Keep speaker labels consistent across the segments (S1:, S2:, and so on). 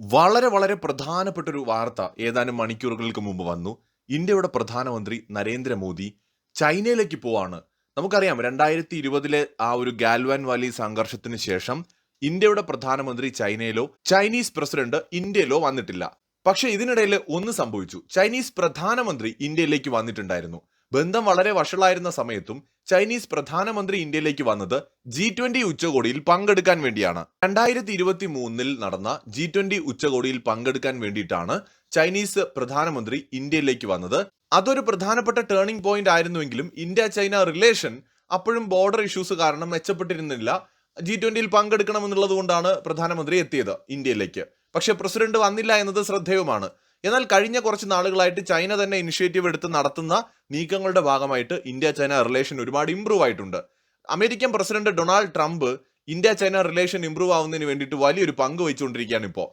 S1: വളരെ വളരെ പ്രധാനപ്പെട്ട ഒരു വാർത്ത ഏതാനും മണിക്കൂറുകൾക്ക് മുമ്പ് വന്നു. ഇന്ത്യയുടെ പ്രധാനമന്ത്രി നരേന്ദ്രമോദി ചൈനയിലേക്ക് പോവാണ്. നമുക്കറിയാം രണ്ടായിരത്തി ഇരുപതിലെ ആ ഒരു ഗാൽവാൻ വാലി സംഘർഷത്തിന് ശേഷം ഇന്ത്യയുടെ പ്രധാനമന്ത്രി ചൈനയിലോ ചൈനീസ് പ്രസിഡന്റ് ഇന്ത്യയിലോ വന്നിട്ടില്ല. പക്ഷെ ഇതിനിടയിൽ ഒന്ന് സംഭവിച്ചു. ചൈനീസ് പ്രധാനമന്ത്രി ഇന്ത്യയിലേക്ക് വന്നിട്ടുണ്ടായിരുന്നു. ബന്ധം വളരെ വഷളായിരുന്ന സമയത്തും ചൈനീസ് പ്രധാനമന്ത്രി ഇന്ത്യയിലേക്ക് വന്നത് ജി ട്വന്റി ഉച്ചകോടിയിൽ പങ്കെടുക്കാൻ വേണ്ടിയാണ്. രണ്ടായിരത്തി ഇരുപത്തി മൂന്നിൽ നടന്ന ജി ട്വന്റി ഉച്ചകോടിയിൽ പങ്കെടുക്കാൻ വേണ്ടിയിട്ടാണ് ചൈനീസ് പ്രധാനമന്ത്രി ഇന്ത്യയിലേക്ക് വന്നത്. അതൊരു പ്രധാനപ്പെട്ട ടേണിംഗ് പോയിന്റ് ആയിരുന്നുവെങ്കിലും ഇന്ത്യ ചൈന റിലേഷൻ അപ്പോഴും ബോർഡർ ഇഷ്യൂസ് കാരണം മെച്ചപ്പെട്ടിരുന്നില്ല. ജി ട്വന്റിയിൽ പങ്കെടുക്കണമെന്നുള്ളത് കൊണ്ടാണ് പ്രധാനമന്ത്രി എത്തിയത് ഇന്ത്യയിലേക്ക്. പക്ഷെ പ്രസിഡന്റ് വന്നില്ല എന്നത് ശ്രദ്ധേയവുമാണ്. എന്നാൽ കഴിഞ്ഞ കുറച്ച് നാളുകളായിട്ട് ചൈന തന്നെ ഇനിഷ്യേറ്റീവ് എടുത്ത് നടത്തുന്ന നീക്കങ്ങളുടെ ഭാഗമായിട്ട് ഇന്ത്യ ചൈന റിലേഷൻ ഒരുപാട് ഇമ്പ്രൂവ് ആയിട്ടുണ്ട്. American president Donald Trump India China relation improve ആവുന്നതിന് വേണ്ടിയിട്ട് വലിയൊരു പങ്ക് വഹിച്ചുകൊണ്ടിരിക്കുകയാണ് ഇപ്പോൾ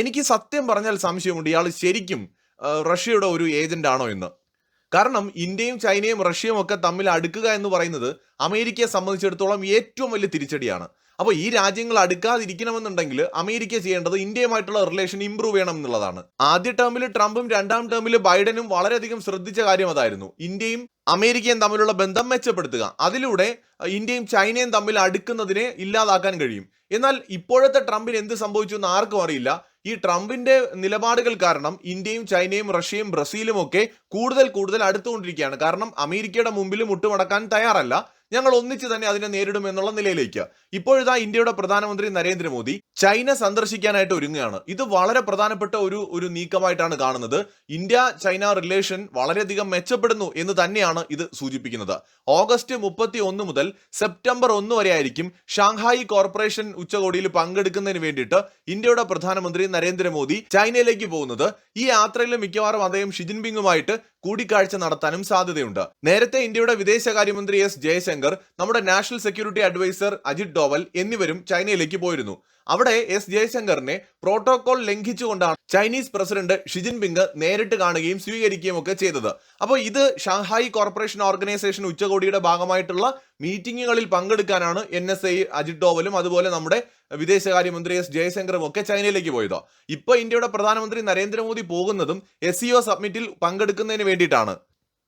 S1: എനിക്ക് സത്യം പറഞ്ഞാൽ സംശയമുണ്ട് ഇയാൾ ശരിക്കും റഷ്യയുടെ ഒരു ഏജന്റ് ആണോ എന്ന്. കാരണം ഇന്ത്യയും ചൈനയും റഷ്യയും ഒക്കെ തമ്മിൽ അടുക്കുക എന്ന് പറയുന്നത് അമേരിക്കയെ സംബന്ധിച്ചിടത്തോളം ഏറ്റവും വലിയ തിരിച്ചടിയാണ്. അപ്പോൾ ഈ രാജ്യങ്ങൾ അടുക്കാതിരിക്കണമെന്നുണ്ടെങ്കിൽ അമേരിക്ക ചെയ്യേണ്ടത് ഇന്ത്യയുമായിട്ടുള്ള റിലേഷൻ ഇംപ്രൂവ് ചെയ്യണം എന്നുള്ളതാണ്. ആദ്യ ടേമിൽ ട്രംപും രണ്ടാം ടേമിൽ ബൈഡനും വളരെയധികം ശ്രദ്ധിച്ച കാര്യം അതായിരുന്നു. ഇന്ത്യയും അമേരിക്കയും തമ്മിലുള്ള ബന്ധം മെച്ചപ്പെടുത്തുക. അതിലൂടെ ഇന്ത്യയും ചൈനയും തമ്മിൽ അടുക്കുന്നതിനെ ഇല്ലാതാക്കാൻ കഴിയും. എന്നാൽ ഇപ്പോഴത്തെ ട്രംപിന് എന്ത് സംഭവിച്ചു എന്ന് ആർക്കും അറിയില്ല. ഈ ട്രംപിന്റെ നിലപാടുകൾ കാരണം ഇന്ത്യയും ചൈനയും റഷ്യയും ബ്രസീലും ഒക്കെ കൂടുതൽ കൂടുതൽ അടുത്തുകൊണ്ടിരിക്കുകയാണ്. കാരണം അമേരിക്കയുടെ മുമ്പിൽ മുട്ടുമടക്കാൻ തയ്യാറല്ല. ഞങ്ങൾ ഒന്നിച്ച് തന്നെ അതിനെ നേരിടും എന്നുള്ള നിലയിലേക്ക്. ഇപ്പോഴിതാ ഇന്ത്യയുടെ പ്രധാനമന്ത്രി നരേന്ദ്രമോദി ചൈന സന്ദർശിക്കാനായിട്ട് ഒരുങ്ങുകയാണ്. ഇത് വളരെ പ്രധാനപ്പെട്ട ഒരു ഒരു നീക്കമായിട്ടാണ് കാണുന്നത്. ഇന്ത്യ ചൈന റിലേഷൻ വളരെയധികം മെച്ചപ്പെടുന്നു എന്ന് തന്നെയാണ് ഇത് സൂചിപ്പിക്കുന്നത്. ഓഗസ്റ്റ് മുപ്പത്തി ഒന്ന് മുതൽ സെപ്റ്റംബർ ഒന്ന് വരെ ആയിരിക്കും ഷാങ്ഹായി കോർപ്പറേഷൻ ഉച്ചകോടിയിൽ പങ്കെടുക്കുന്നതിന് വേണ്ടിയിട്ട് ഇന്ത്യയുടെ പ്രധാനമന്ത്രി നരേന്ദ്രമോദി ചൈനയിലേക്ക് പോകുന്നത്. ഈ യാത്രയിൽ മിക്കവാറും അദ്ദേഹം ഷിജിൻപിങ്ങുമായിട്ട് കൂടിക്കാഴ്ച നടത്താനും സാധ്യതയുണ്ട്. നേരത്തെ ഇന്ത്യയുടെ വിദേശകാര്യമന്ത്രി എസ് ജയശങ്കർ നമ്മുടെ national security adviser Ajit Doval എന്നിവരും ചൈനയിലേക്ക് പോയിരുന്നു. അവിടെ എസ് ജയശങ്കറിനെ പ്രോട്ടോകോൾ ലംഘിച്ചുകൊണ്ടാണ് ചൈനീസ് പ്രസിഡന്റ് ഷിജിൻപിങ് നേരിട്ട് കാണുകയും സ്വീകരിക്കുകയും ഒക്കെ ചെയ്തത്. അപ്പോൾ ഇത് ഷാങ്ഹായ് കോർപ്പറേഷൻ ഓർഗനൈസേഷൻ ഉച്ചകോടിയുടെ ഭാഗമായിട്ടുള്ള മീറ്റിങ്ങുകളിൽ പങ്കെടുക്കാനാണ് എൻ എസ് ഐ അജിത് ഡോവലും അതുപോലെ നമ്മുടെ വിദേശകാര്യമന്ത്രി എസ് ജയശങ്കറും ഒക്കെ ചൈനയിലേക്ക് പോയത്. ഇപ്പോൾ ഇന്ത്യയുടെ പ്രധാനമന്ത്രി നരേന്ദ്രമോദി പോകുന്നതും എസ് സബ്മിറ്റിൽ പങ്കെടുക്കുന്നതിന് വേണ്ടിയിട്ടാണ്.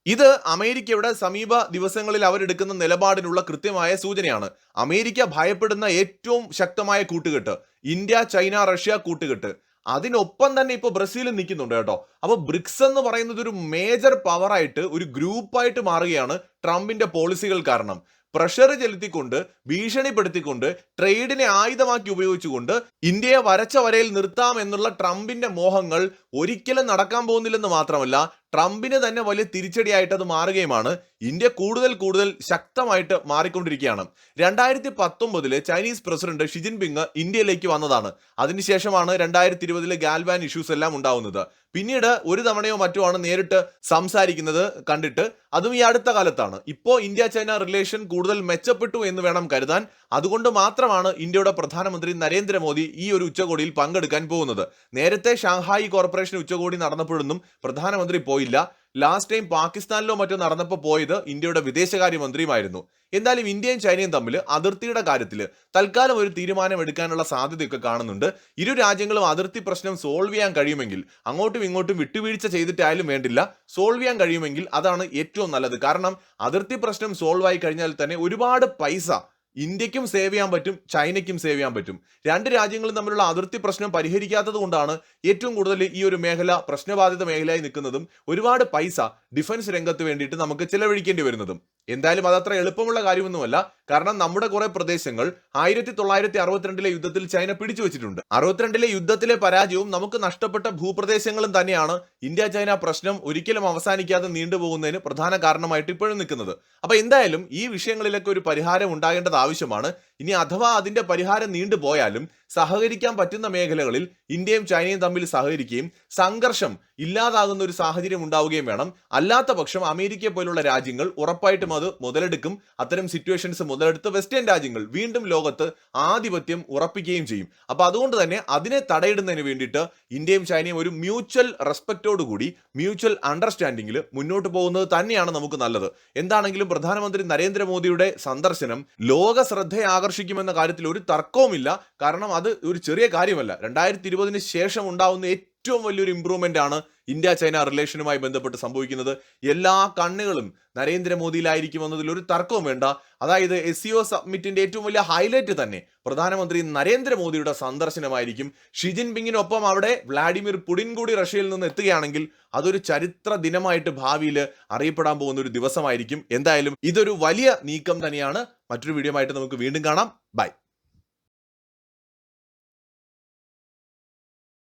S1: ഇത് അമേരിക്കയുടെ സമീപ ദിവസങ്ങളിൽ അവരെടുക്കുന്ന നിലപാടിനുള്ള കൃത്യമായ സൂചനയാണ്. അമേരിക്ക ഭയപ്പെടുന്ന ഏറ്റവും ശക്തമായ കൂട്ടുകെട്ട് ഇന്ത്യ ചൈന റഷ്യ കൂട്ടുകെട്ട്. അതിനൊപ്പം തന്നെ ഇപ്പോൾ ബ്രസീലും നിൽക്കുന്നുണ്ട് കേട്ടോ. അപ്പോൾ ബ്രിക്സ് എന്ന് പറയുന്നത് ഒരു മേജർ പവറായിട്ട് ഒരു ഗ്രൂപ്പായിട്ട് മാറുകയാണ് ട്രംപിന്റെ പോളിസികൾ കാരണം. പ്രഷർ ചെലുത്തിക്കൊണ്ട് ഭീഷണിപ്പെടുത്തിക്കൊണ്ട് ട്രേഡിനെ ആയുധമാക്കി ഉപയോഗിച്ചുകൊണ്ട് ഇന്ത്യയെ വരച്ച വരയിൽ നിർത്താം എന്നുള്ള ട്രംപിന്റെ മോഹങ്ങൾ ഒരിക്കലും നടക്കാൻ പോകുന്നില്ലെന്ന് മാത്രമല്ല ട്രംപിന് തന്നെ വലിയ തിരിച്ചടിയായിട്ട് അത് മാറുകയുമാണ്. ഇന്ത്യ കൂടുതൽ കൂടുതൽ ശക്തമായിട്ട് മാറിക്കൊണ്ടിരിക്കുകയാണ്. രണ്ടായിരത്തി പത്തൊമ്പതിൽ ചൈനീസ് പ്രസിഡന്റ് ഷി ജിൻപിങ് ഇന്ത്യയിലേക്ക് വന്നതാണ്. അതിനുശേഷമാണ് രണ്ടായിരത്തി ഇരുപതിലെ ഗാൽവാൻ ഇഷ്യൂസ് എല്ലാം ഉണ്ടാവുന്നത്. പിന്നീട് ഒരു തവണയോ മറ്റോ ആണ് നേരിട്ട് സംസാരിക്കുന്നത് കണ്ടിട്ട്. അതും ഈ അടുത്ത കാലത്താണ്. ഇപ്പോൾ ഇന്ത്യ ചൈന റിലേഷൻ കൂടുതൽ മെച്ചപ്പെട്ടു എന്ന് വേണം കരുതാൻ. അതുകൊണ്ട് മാത്രമാണ് ഇന്ത്യയുടെ പ്രധാനമന്ത്രി നരേന്ദ്രമോദി ഈ ഒരു ഉച്ചകോടിയിൽ പങ്കെടുക്കാൻ പോകുന്നത്. നേരത്തെ ഷാങ്ഹായി കോർപ്പറേഷൻ ഉച്ചകോടി നടന്നപ്പോഴൊന്നും പ്രധാനമന്ത്രി പോയില്ല. ലാസ്റ്റ് ടൈം പാകിസ്ഥാനിലോ മറ്റോ നടന്നപ്പോൾ പോയത് ഇന്ത്യയുടെ വിദേശകാര്യമന്ത്രിയുമായിരുന്നു. എന്തായാലും ഇന്ത്യയും ചൈനയും തമ്മിൽ അതിർത്തിയുടെ കാര്യത്തിൽ തൽക്കാലം ഒരു തീരുമാനം എടുക്കാനുള്ള സാധ്യതയൊക്കെ കാണുന്നുണ്ട്. ഇരു രാജ്യങ്ങളും അതിർത്തി പ്രശ്നം സോൾവ് ചെയ്യാൻ കഴിയുമെങ്കിൽ അങ്ങോട്ടും ഇങ്ങോട്ടും വിട്ടുവീഴ്ച ചെയ്തിട്ടായാലും വേണ്ടില്ല. സോൾവ് ചെയ്യാൻ കഴിയുമെങ്കിൽ അതാണ് ഏറ്റവും നല്ലത്. കാരണം അതിർത്തി പ്രശ്നം സോൾവ് ആയി കഴിഞ്ഞാൽ തന്നെ ഒരുപാട് പൈസ ഇന്ത്യക്കും സേവ് ചെയ്യാൻ പറ്റും ചൈനയ്ക്കും സേവ് ചെയ്യാൻ പറ്റും. രണ്ട് രാജ്യങ്ങളും തമ്മിലുള്ള അതിർത്തി പ്രശ്നം പരിഹരിക്കാത്തത് കൊണ്ടാണ് ഏറ്റവും കൂടുതൽ ഈ ഒരു മേഖല പ്രശ്നബാധിത മേഖലയായി നിൽക്കുന്നതും ഒരുപാട് പൈസ ഡിഫൻസ് രംഗത്ത് വേണ്ടിയിട്ട് നമുക്ക് ചിലവഴിക്കേണ്ടി വരുന്നതും. എന്തായാലും അതത്ര എളുപ്പമുള്ള കാര്യമൊന്നുമല്ല. കാരണം നമ്മുടെ കുറെ പ്രദേശങ്ങൾ ആയിരത്തി തൊള്ളായിരത്തി അറുപത്തിരണ്ടിലെ യുദ്ധത്തിൽ ചൈന പിടിച്ചു വെച്ചിട്ടുണ്ട്. അറുപത്തിരണ്ടിലെ യുദ്ധത്തിലെ പരാജയവും നമുക്ക് നഷ്ടപ്പെട്ട ഭൂപ്രദേശങ്ങളും തന്നെയാണ് ഇന്ത്യ ചൈന പ്രശ്നം ഒരിക്കലും അവസാനിക്കാതെ നീണ്ടുപോകുന്നതിന് പ്രധാന കാരണമായിട്ട് ഇപ്പോഴും നിൽക്കുന്നത്. അപ്പൊ എന്തായാലും ഈ വിഷയങ്ങളിലൊക്കെ ഒരു പരിഹാരം ഉണ്ടാകേണ്ടത് ആവശ്യമാണ്. ഇനി അഥവാ അതിന്റെ പരിഹാരം നീണ്ടുപോയാലും സഹകരിക്കാൻ പറ്റുന്ന മേഖലകളിൽ ഇന്ത്യയും ചൈനയും തമ്മിൽ സഹകരിക്കുകയും സംഘർഷം ഇല്ലാതാകുന്ന ഒരു സാഹചര്യം ഉണ്ടാവുകയും വേണം. അല്ലാത്ത പക്ഷം അമേരിക്ക പോലുള്ള രാജ്യങ്ങൾ ഉറപ്പായിട്ടും അത് മുതലെടുക്കും. അത്തരം സിറ്റുവേഷൻസ് മുതലെടുത്ത് വെസ്റ്റേൺ രാജ്യങ്ങൾ വീണ്ടും ലോകത്ത് ആധിപത്യം ഉറപ്പിക്കുകയും ചെയ്യും. അപ്പൊ അതുകൊണ്ട് തന്നെ അതിനെ തടയിടുന്നതിന് വേണ്ടിയിട്ട് ഇന്ത്യയും ചൈനയും ഒരു മ്യൂച്വൽ റെസ്പെക്റ്റോട് കൂടി മ്യൂച്വൽ അണ്ടർസ്റ്റാൻഡിങ്ങിൽ മുന്നോട്ട് പോകുന്നത് തന്നെയാണ് നമുക്ക് നല്ലത്. എന്താണെങ്കിലും പ്രധാനമന്ത്രി നരേന്ദ്രമോദിയുടെ സന്ദർശനം ലോക ശ്രദ്ധയെ സന്ദർശിക്കുമെന്ന കാര്യത്തിൽ ഒരു തർക്കവുമില്ല. കാരണം അത് ഒരു ചെറിയ കാര്യമല്ല. രണ്ടായിരത്തി ഇരുപതിന് ശേഷം ഉണ്ടാവുന്ന ഏറ്റവും വലിയൊരു ഇമ്പ്രൂവ്മെന്റ് ആണ് ഇന്ത്യ ചൈന റിലേഷനുമായി ബന്ധപ്പെട്ട് സംഭവിക്കുന്നത്. എല്ലാ കണ്ണുകളും നരേന്ദ്രമോദിയിലായിരിക്കും എന്നതിൽ ഒരു തർക്കവും വേണ്ട. അതായത് എസ് സിഒ സബ്മിറ്റിന്റെ ഏറ്റവും വലിയ ഹൈലൈറ്റ് തന്നെ പ്രധാനമന്ത്രി നരേന്ദ്രമോദിയുടെ സന്ദർശനമായിരിക്കും. ഷി ജിൻപിങ്ങിനൊപ്പം അവിടെ വ്ളാഡിമിർ പുടിൻ കൂടി റഷ്യയിൽ നിന്ന് എത്തുകയാണെങ്കിൽ അതൊരു ചരിത്ര ദിനമായിട്ട് ഭാവിയിൽ അറിയപ്പെടാൻ പോകുന്ന ഒരു ദിവസമായിരിക്കും. എന്തായാലും ഇതൊരു വലിയ നീക്കം തന്നെയാണ്. മറ്റൊരു വീഡിയോ ആയിട്ട് നമുക്ക് വീണ്ടും കാണാം. ബൈ